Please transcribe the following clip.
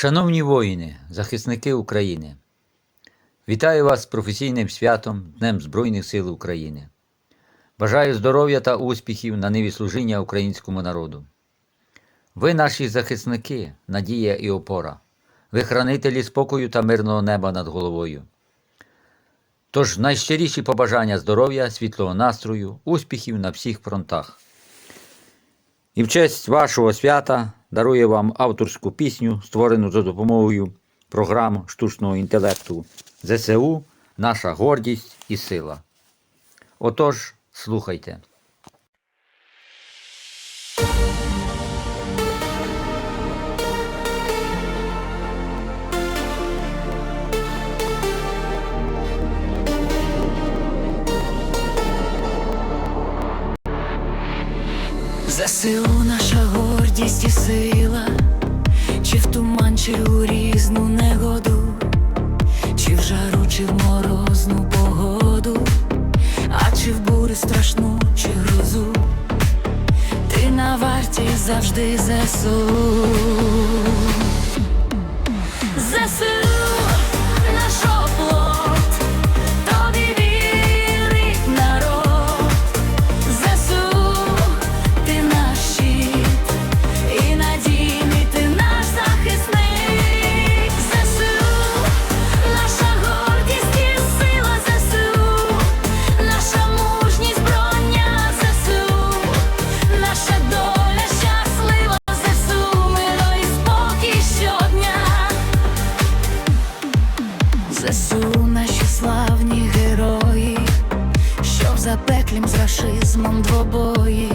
Шановні воїни, захисники України, вітаю вас з професійним святом Днем Збройних сил України. Бажаю здоров'я та успіхів на ниві служіння українському народу. Ви наші захисники, надія і опора, ви хранителі спокою та мирного неба над головою. Тож найщиріші побажання здоров'я, світлого настрою, успіхів на всіх фронтах. І в честь вашого свята дарую вам авторську пісню, створену за допомогою програм штучного інтелекту ЗСУ, наша гордість і сила. Отож, слухайте. ЗСУ наша гордість і сила, чи в туман, чи у різну негоду, чи в жару, чи в морозну погоду, а чи в бурю страшну, чи грозу, ти на варті завжди ЗСУ. ЗСУ пеклім з рашизмом двобої.